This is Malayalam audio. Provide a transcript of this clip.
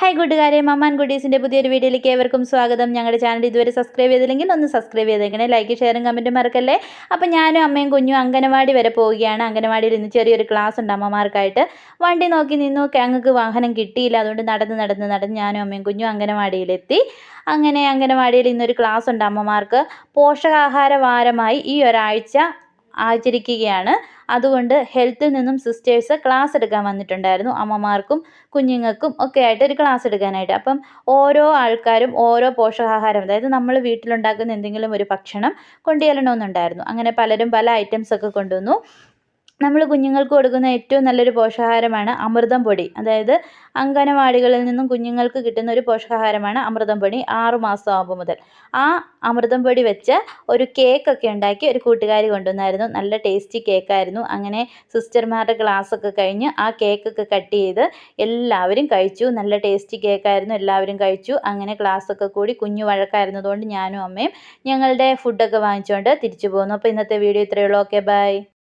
ഹായ് കൂട്ടുകാരെ. മമ്മാൻ കുട്ടീസിന്റെ പുതിയൊരു വീഡിയോയിലേക്ക് ഏവർക്കും സ്വാഗതം. ഞങ്ങളുടെ ചാനൽ ഇതുവരെ സബ്സ്ക്രൈബ് ചെയ്തില്ലെങ്കിൽ ഒന്ന് സബ്സ്ക്രൈബ് ചെയ്തേക്കണേ. ലൈക്ക് ഷെയറും കമന്റും മറക്കല്ലേ? അപ്പോൾ ഞാനും അമ്മയും കുഞ്ഞും അംഗനവാടി വരെ പോവുകയാണ്. അംഗനവാടിയിൽ ഇന്ന് ചെറിയൊരു ക്ലാസ് ഉണ്ട് അമ്മമാർക്കായിട്ട്. വണ്ടി നോക്കി നിന്നു. ഞങ്ങൾക്ക് വാഹനം കിട്ടിയില്ല. അതുകൊണ്ട് നടന്ന് നടന്ന് നടന്ന് ഞാനും അമ്മയും കുഞ്ഞും അംഗനവാടിയിലെത്തി. അങ്ങനെ അംഗനവാടിയിൽ ഇന്നൊരു ക്ലാസ് ഉണ്ട് അമ്മമാർക്ക്. പോഷകാഹാര വാരമായി ഈ ഒരാഴ്ച ആചരിക്കുകയാണ്. അതുകൊണ്ട് ഹെൽത്തിൽ നിന്നും സിസ്റ്റേഴ്സ് ക്ലാസ് എടുക്കാൻ വന്നിട്ടുണ്ടായിരുന്നു. അമ്മമാർക്കും കുഞ്ഞുങ്ങൾക്കും ഒക്കെ ആയിട്ട് ഒരു ക്ലാസ് എടുക്കാനായിട്ട്. അപ്പം ഓരോ ആൾക്കാരും ഓരോ പോഷകാഹാരം അതായത് നമ്മൾ വീട്ടിലുണ്ടാക്കുന്ന എന്തെങ്കിലും ഒരു ഭക്ഷണം കൊണ്ടുചെല്ലണമെന്നുണ്ടായിരുന്നു. അങ്ങനെ പലരും പല ഐറ്റംസ് ഒക്കെ കൊണ്ടുവന്നു. നമ്മൾ കുഞ്ഞുങ്ങൾക്ക് കൊടുക്കുന്ന ഏറ്റവും നല്ലൊരു പോഷകാഹാരമാണ് അമൃതം പൊടി. അതായത് അംഗനവാടികളിൽ നിന്നും കുഞ്ഞുങ്ങൾക്ക് കിട്ടുന്ന ഒരു പോഷകാഹാരമാണ് അമൃതം പൊടി ആറു മാസം ആകുമ്പോൾ മുതൽ. ആ അമൃതം പൊടി വെച്ച് ഒരു കേക്കൊക്കെ ഉണ്ടാക്കി ഒരു കൂട്ടുകാരി കൊണ്ടുവന്നായിരുന്നു. നല്ല ടേസ്റ്റി കേക്കായിരുന്നു അങ്ങനെ സിസ്റ്റർമാരുടെ ക്ലാസ്സൊക്കെ കഴിഞ്ഞ് ആ കേക്കൊക്കെ കട്ട് ചെയ്ത് എല്ലാവരും കഴിച്ചു. നല്ല ടേസ്റ്റി കേക്കായിരുന്നു എല്ലാവരും കഴിച്ചു. അങ്ങനെ ക്ലാസ്സൊക്കെ കൂടി കുഞ്ഞു വഴക്കായിരുന്നതുകൊണ്ട് ഞാനും അമ്മയും ഞങ്ങളുടെ ഫുഡൊക്കെ വാങ്ങിച്ചുകൊണ്ട് തിരിച്ചു പോകുന്നു അപ്പോൾ ഇന്നത്തെ വീഡിയോ ഇത്രയേ ഉള്ളൂ. Okay bye